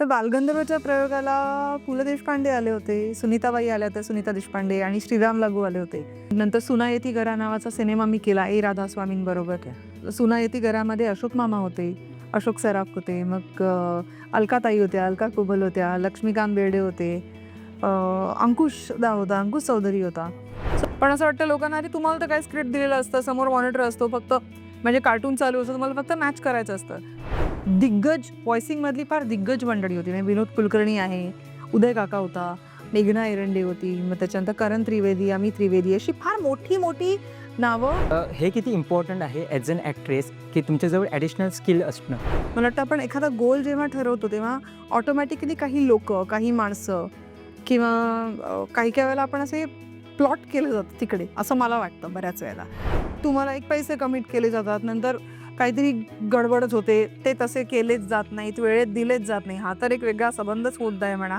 तर बालगंधर्वच्या प्रयोगाला पु ल देशपांडे आले होते सुनीताबाई आल्या होत्या सुनीता देशपांडे आणि श्रीराम लागू आले होते. नंतर सुना येती घरा नावाचा सिनेमा मी केला ए राधास्वामींबरोबर सुना येती घरामध्ये अशोक मामा होते अशोक सराफ होते मग अलकाताई होत्या अलका कुबल होत्या लक्ष्मीकांत बेर्डे होते अंकुश दा होता अंकुश चौधरी होता. पण असं वाटतं लोकांना अरे तुम्हाला तर काय स्क्रिप्ट दिलेलं असतं समोर मॉनिटर असतो फक्त म्हणजे कार्टून चालू असतं तुम्हाला फक्त मॅच करायचं असतं. दिग्गज व्हॉइसिंगमधली फार दिग्गज मंडळी होती. म्हणजे विनोद कुलकर्णी आहे उदय काका होता मेघना एरंडे होती मग त्याच्यानंतर करण त्रिवेदी अमित त्रिवेदी अशी फार मोठी मोठी नावं. हे किती इम्पॉर्टंट आहे ॲज अन ॲक्ट्रेस की तुमच्याजवळ ॲडिशनल स्किल असणं? मला वाटतं आपण एखादा गोल जेव्हा ठरवतो तेव्हा ऑटोमॅटिकली काही लोक काही माणसं किंवा काही काही वेळेला आपण असे प्लॉट केलं जातं तिकडे असं मला वाटतं बऱ्याच वेळेला. तुम्हाला एक पैसे कमिट केले जातात नंतर काहीतरी गडबडच होते. ते तसे केलेच जात नाहीत वेळेत दिलेच जात नाही. हा तर एक वेगळा संबंधच होत आहे म्हणा.